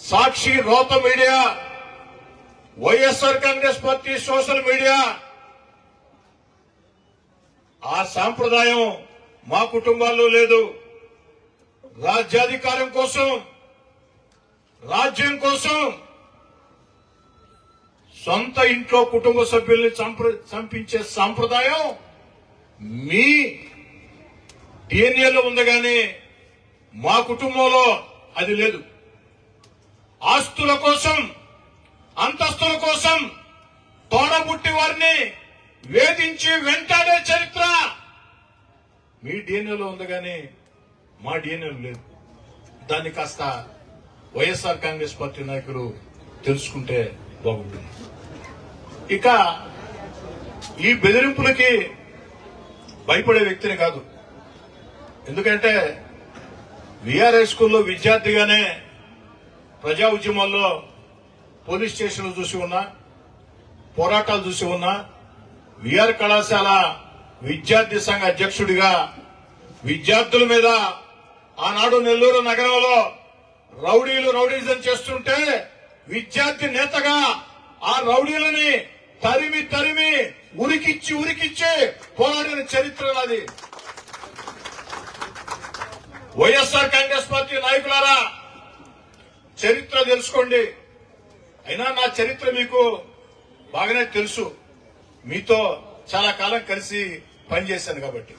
సాక్షి రోత media YSR Congress party social media ఆ సాంప్రదాయం మా కుటుంబాల్లో లేదు. రాజ్యాధికారం కోసం రాజ్యం కోసం సొంత ఇంట్లో కుటుంబ సభ్యుల్ని చంపించే సాంప్రదాయం మీ డిఎన్ఏలో ఉంది కానీ మా కుటుంబంలో అది లేదు. ఆస్తుల కోసం అంతస్తుల కోసం తోడబుట్టి వారిని వేధించి వెంటాడే చరిత్ర మీ డిఎన్ఏలో ఉంది కానీ మా డిఎన్ఏలో లేదు. దాన్ని కాస్త వైఎస్ఆర్ కాంగ్రెస్ పార్టీ నాయకులు తెలుసుకుంటే బాగుంటుంది. ఇక ఈ బెదిరింపులకి భయపడే వ్యక్తిని కాదు. ఎందుకంటే విఆర్ఐ స్కూల్లో విద్యార్థిగానే ప్రజా ఉద్యమాల్లో పోలీస్ స్టేషన్లు చూసి ఉన్నా పోరాటాలు చూసి ఉన్నా విఆర్ కళాశాల విద్యార్థి సంఘ అధ్యక్షుడిగా విద్యార్థుల మీద ఆనాడు నెల్లూరు నగరంలో రౌడీలు రౌడీజం చేస్తుంటే విద్యార్థి నేతగా ఆ రౌడీలని తరిమి తరిమి ఉరికిచ్చి ఉరికిచ్చి పోరాడిన చరిత్ర నాది. వైఎస్ఆర్ కాంగ్రెస్ పార్టీ నాయకులారా చరిత్ర తెలుసుకోండి. అయినా నా చరిత్ర మీకు బాగానే తెలుసు. మీతో చాలా కాలం కలిసి పనిచేశాను కాబట్టి.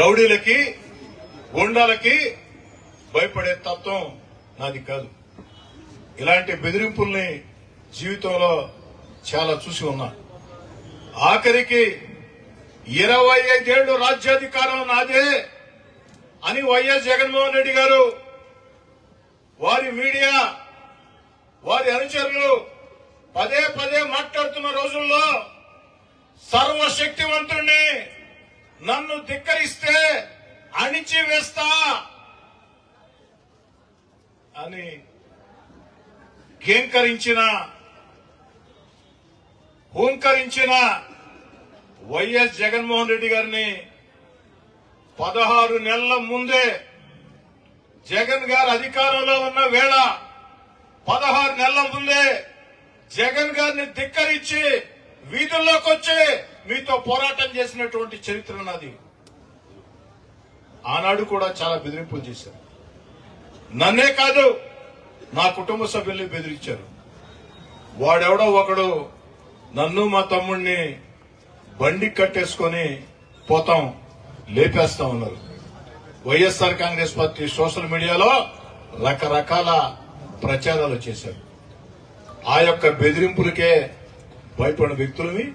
రౌడీలకి గుండాలకి భయపడే తత్వం నాది కాదు. ఇలాంటి బెదిరింపుల్ని జీవితంలో చాలా చూసి ఉన్నా. ఆఖరికి ఇరవై ఐదేళ్ళు రాజ్యాధికారం నాదే. అని వైఎస్ జగన్మోహన్ రెడ్డి గారు వారి మీడియా వారి అనుచరులు పదే పదే మాట్లాడుతున్న రోజుల్లో సర్వశక్తివంతుణ్ణి నన్ను ధిక్కరిస్తే అణిచి వేస్తా అని కేంకరించిన హూంకరించిన వైఎస్ జగన్మోహన్ రెడ్డి గారిని పదహారు నెలల ముందే జగన్ గారు అధికారంలో ఉన్న వేళ పదహారు నెలల ముందే జగన్ గారిని ధిక్కరించి వీధుల్లోకి వచ్చి మీతో పోరాటం చేసినటువంటి చరిత్ర నాది. ఆనాడు కూడా చాలా బెదిరింపులు చేశారు. నన్నే కాదు నా కుటుంబ సభ్యుల్ని బెదిరించారు. వాడెవడో ఒకడు నన్ను మా తమ్ముడిని బండి కట్టేసుకొని పోతాం. లేపేస్తా ఉన్నారు. వైఎస్ఆర్ కాంగ్రెస్ పార్టీ సోషల్ మీడియాలో రకరకాల ప్రచారాలు చేశారు. ఆ యొక్క బెదిరింపులకే భయపడిన వ్యక్తులవి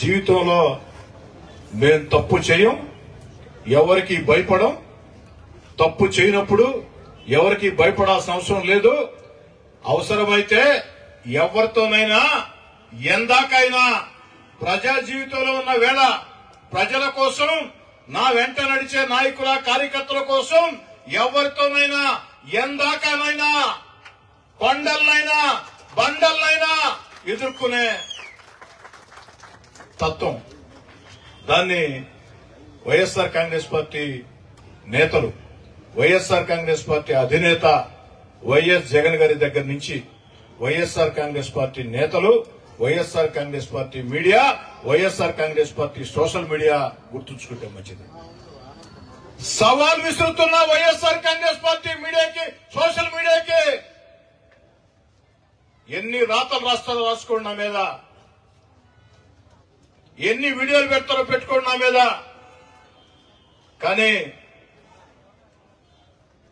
జీవితంలో మేము తప్పు చేయం ఎవరికి భయపడం తప్పు చేయనప్పుడు ఎవరికి భయపడాల్సిన అవసరం లేదు. అవసరమైతే ఎవరితోనైనా ఎందాకైనా ప్రజా జీవితంలో ఉన్న వేళ ప్రజల కోసం నా వెంట నడిచే నాయకుల కార్యకర్తల కోసం ఎవరితోనైనా ఎందాకనైనా కొండలనైనా బండలనైనా ఎదుర్కొనే తత్వం. దాన్ని వైఎస్ఆర్ కాంగ్రెస్ పార్టీ నేతలు వైఎస్ఆర్ కాంగ్రెస్ పార్టీ అధినేత వైఎస్ జగన్ గారి దగ్గర నుంచి వైఎస్ఆర్ కాంగ్రెస్ పార్టీ నేతలు YSR Congress party media YSR Congress party social media గుర్తుంచుకుంటే మంచిది. సవాల్ విసురుతున్న వైఎస్ఆర్ కాంగ్రెస్ పార్టీ మీడియాకి సోషల్ మీడియాకి ఎన్ని రాతలు రాస్తారో రాసుకోండి నా మీద. ఎన్ని వీడియోలు పెడతారో పెట్టుకోండి నా మీద. కానీ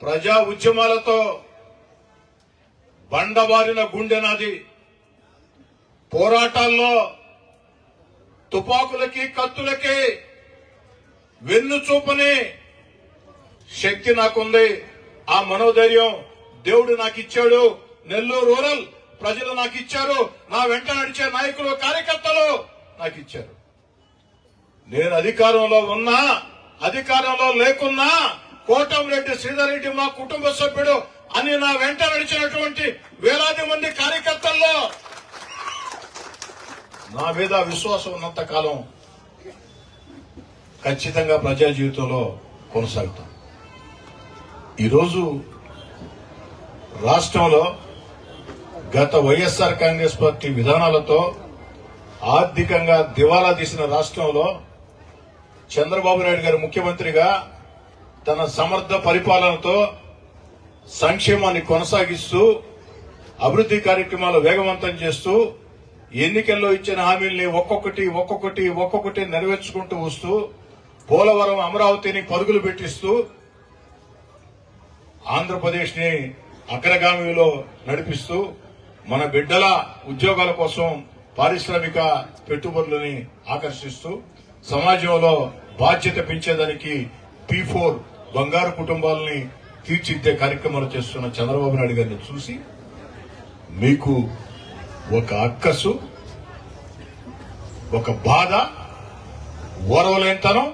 ప్రజా ఉద్యమాలతో బండబారిన గుండె నాది. పోరాటాల్లో తుపాకులకి కత్తులకి వెన్ను చూపని శక్తి నాకుంది. ఆ మనోధైర్యం దేవుడు నాకు ఇచ్చాడు నెల్లూరు రూరల్ ప్రజలు నాకు ఇచ్చారు నా వెంట నడిచే నాయకులు కార్యకర్తలు నాకు ఇచ్చారు నేను అధికారంలో ఉన్నా అధికారంలో లేకున్నా కోటంరెడ్డి శ్రీధర్ రెడ్డి మా కుటుంబ సభ్యుడు అని నా వెంట నడిచినటువంటి వేలాది మంది కార్యకర్తల్లో నా మీద విశ్వాసం ఉన్నంత కాలం ఖచ్చితంగా ప్రజా జీవితంలో కొనసాగుతాం. ఈరోజు రాష్ట్రంలో గత వైఎస్ఆర్ కాంగ్రెస్ పార్టీ విధానాలతో ఆర్థికంగా దివాలా తీసిన రాష్ట్రంలో చంద్రబాబు నాయుడు గారు ముఖ్యమంత్రిగా తన సమర్థ పరిపాలనతో సంక్షేమాన్ని కొనసాగిస్తూ అభివృద్ధి కార్యక్రమాలు వేగవంతం చేస్తూ ఎన్నికల్లో ఇచ్చిన హామీల్ని ఒక్కొక్కటి ఒక్కొక్కటి ఒక్కొక్కటి నెరవేర్చుకుంటూ వస్తూ పోలవరం అమరావతిని పరుగులు పెట్టిస్తూ ఆంధ్రప్రదేశ్ని అగ్రగామిలో నడిపిస్తూ మన బిడ్డల ఉద్యోగాల కోసం పారిశ్రామిక పెట్టుబడులని ఆకర్షిస్తూ సమాజంలో బాధ్యత పెంచేదానికి పీ ఫోర్ బంగారు కుటుంబాలని తీర్చిదిద్దే కార్యక్రమాలు చేస్తున్న చంద్రబాబు నాయుడు గారిని చూసి మీకు ఒక అక్కసు ఒక బాధ ఓరవలేంతనం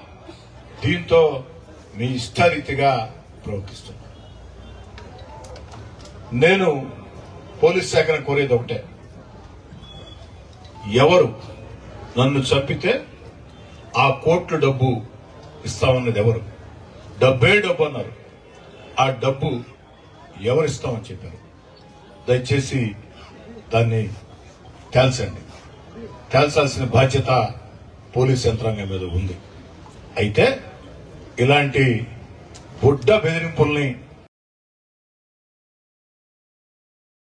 దీంతో మీ ఇష్టారీతిగా ప్రవర్తిస్తున్నారు నేను పోలీస్ శాఖను కోరేది ఒకటే. ఎవరు నన్ను చంపితే ఆ కోట్లు డబ్బు ఇస్తామన్నది ఎవరు? డబ్బే డబ్బు అన్నారు. ఆ డబ్బు ఎవరు ఇస్తామని చెప్పారు? దయచేసి దాన్ని తేల్చండి తేల్చాల్సిన బాధ్యత పోలీస్ యంత్రాంగం మీద ఉంది. అయితే ఇలాంటి బుడ్డ బెదిరింపుల్ని